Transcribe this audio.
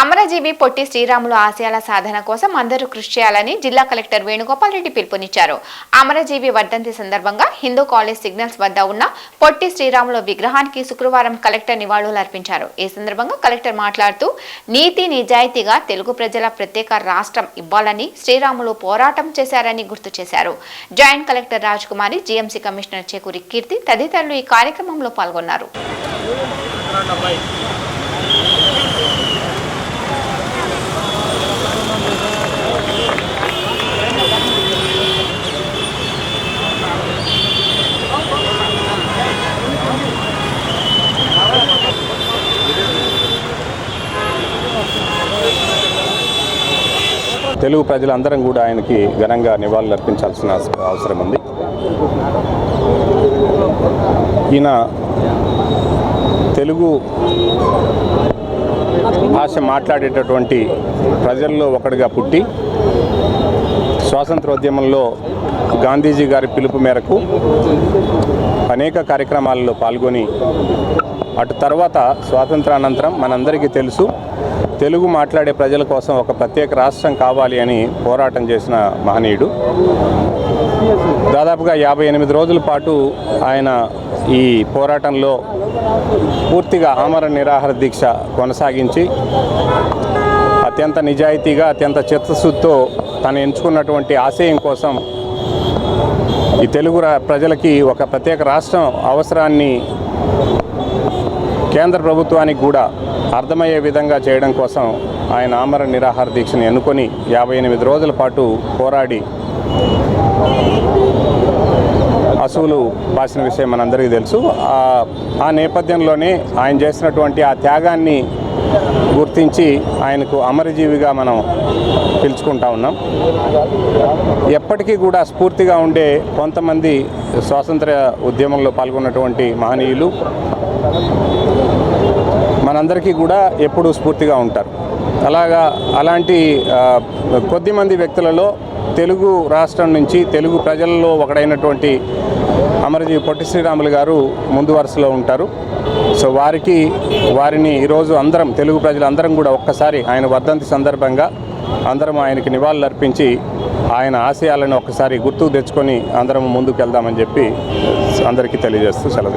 అమరజీవి పొట్టి శ్రీరాములు ఆశయాల సాధన కోసం అందరూ కృషి చేయాలని జిల్లా కలెక్టర్ వేణుగోపాల్ రెడ్డి పిలుపునిచ్చారు. అమరజీవి వర్ధంతి సందర్భంగా హిందూ కాలేజ్ సిగ్నల్స్ వద్ద ఉన్న పొట్టి శ్రీరాములు విగ్రహానికి శుక్రవారం కలెక్టర్ నివాళులు అర్పించారు. ఈ సందర్భంగా కలెక్టర్ మాట్లాడుతూ నీతి నిజాయితీగా తెలుగు ప్రజల ప్రత్యేక రాష్ట్రం ఇవ్వాలని శ్రీరాములు పోరాటం చేశారని గుర్తు చేశారు. Joint collector Raj Kumari GMC commissioner Chekuri Keerthi తదితరులు ఈ కార్యక్రమంలో పాల్గొన్నారు. తెలుగు ప్రజలందరం కూడా ఆయనకి ఘనంగా నివాళులు అర్పించాల్సిన అవస- అవసరం ఉంది. ఈయన తెలుగు భాష మాట్లాడేటటువంటి ప్రజల్లో ఒకటిగా పుట్టి స్వాతంత్రోద్యమంలో గాంధీజీ గారి పిలుపు మేరకు అనేక కార్యక్రమాలలో పాల్గొని అటు తర్వాత స్వాతంత్రానంతరం మనందరికీ తెలుసు తెలుగు మాట్లాడే ప్రజల కోసం ఒక ప్రత్యేక రాష్ట్రం కావాలి అని పోరాటం చేసిన మహనీయుడు. దాదాపుగా యాభై ఎనిమిది రోజుల పాటు ఆయన ఈ పోరాటంలో పూర్తిగా ఆమర నిరాహార దీక్ష కొనసాగించి అత్యంత నిజాయితీగా అత్యంత చిత్తశుద్ధితో తను ఎంచుకున్నటువంటి ఆశయం కోసం ఈ తెలుగు రా- ప్రజలకి ఒక ప్రత్యేక రాష్ట్రం అవసరాన్ని కేంద్ర ప్రభుత్వానికి కూడా అర్థమయ్యే విధంగా చేయడం కోసం ఆయన ఆమర నిరాహార దీక్షను ఎన్నుకొని యాభై ఎనిమిది రోజుల పాటు పోరాడి అసువులు పాసిన విషయం మనందరికీ తెలుసు. ఆ- ఆ నేపథ్యంలోనే ఆయన చేసినటువంటి ఆ త్యాగాన్ని గుర్తించి ఆయనకు అమరజీవిగా మనం పిలుచుకుంటా ఉన్నాం. ఎప్పటికీ కూడా స్ఫూర్తిగా ఉండే కొంతమంది స్వాతంత్ర ఉద్యమంలో పాల్గొన్నటువంటి మహనీయులు మనందరికీ కూడా ఎప్పుడూ స్ఫూర్తిగా ఉంటారు. అలాగా అలాంటి కొద్ది కొద్దిమంది వ్యక్తులలో తెలుగు రాష్ట్రం నుంచి తెలుగు ప్రజలలో ఒకడైనటువంటి అమరజీవి పొట్టి శ్రీరాములు గారు ముందు వరుసలో ఉంటారు. సో వారికి వారిని ఈరోజు అందరం తెలుగు ప్రజలందరం కూడా ఒక్కసారి ఆయన వర్ధంతి సందర్భంగా అందరం ఆయనకి నివాళులు అర్పించి ఆయన ఆశయాలను ఒక్కసారి గుర్తుకు తెచ్చుకొని అందరం ముందుకు వెళ్దామని చెప్పి అందరికీ తెలియజేస్తూ సెలవు